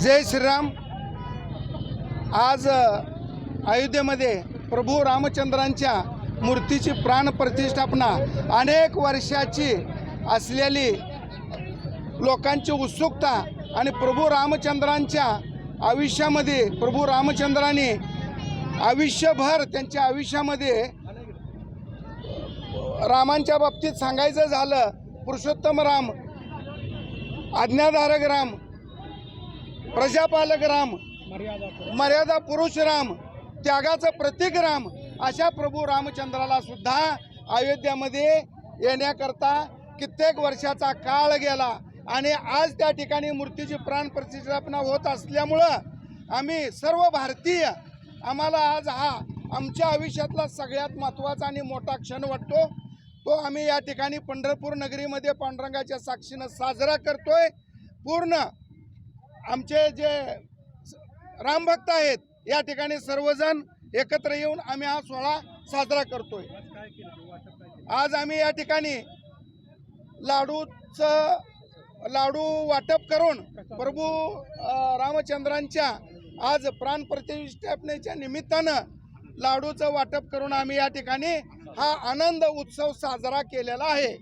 जय श्री राम श्रीराम. आज अयोध्येमध्ये प्रभू रामचंद्रांच्या मूर्तीची प्राण प्रतिष्ठापना अनेक वर्षाची असलेली लोकांची उत्सुकता आणि प्रभू रामचंद्रांच्या आयुष्यामध्ये प्रभू रामचंद्राने आयुष्यभर त्यांच्या आयुष्यामध्ये रामांच्या बाबतीत सांगायचं झालं पुरुषोत्तम राम आज्ञाधारक राम प्रजापालक राम मर्यादा पुरुष राम त्यागाचं प्रतीक राम अशा प्रभू रामचंद्राला सुद्धा अयोध्यामध्ये येण्याकरता कित्येक वर्षाचा काळ गेला आणि आज त्या ठिकाणी मूर्तीची प्राण प्रतिष्ठापना होत असल्यामुळं आम्ही सर्व भारतीय आम्हाला आज हा आमच्या आयुष्यातला सगळ्यात महत्त्वाचा आणि मोठा क्षण वाटतो. तो आम्ही या ठिकाणी पंढरपूर नगरीमध्ये पांडुरंगाच्या साक्षीनं साजरा करतोय. पूर्ण आमचे जे रामभक्त आहेत या ठिकाणी सर्वजण एकत्र येऊन आम्ही हा सोहळा साजरा करतोय. आज आम्ही या ठिकाणी लाडूचं लाडू वाटप करून प्रभू रामचंद्रांच्या आज प्राण प्रतिष्ठापनेच्या निमित्तानं लाडूचं वाटप करून आम्ही या ठिकाणी हा आनंद उत्सव साजरा केलेला आहे.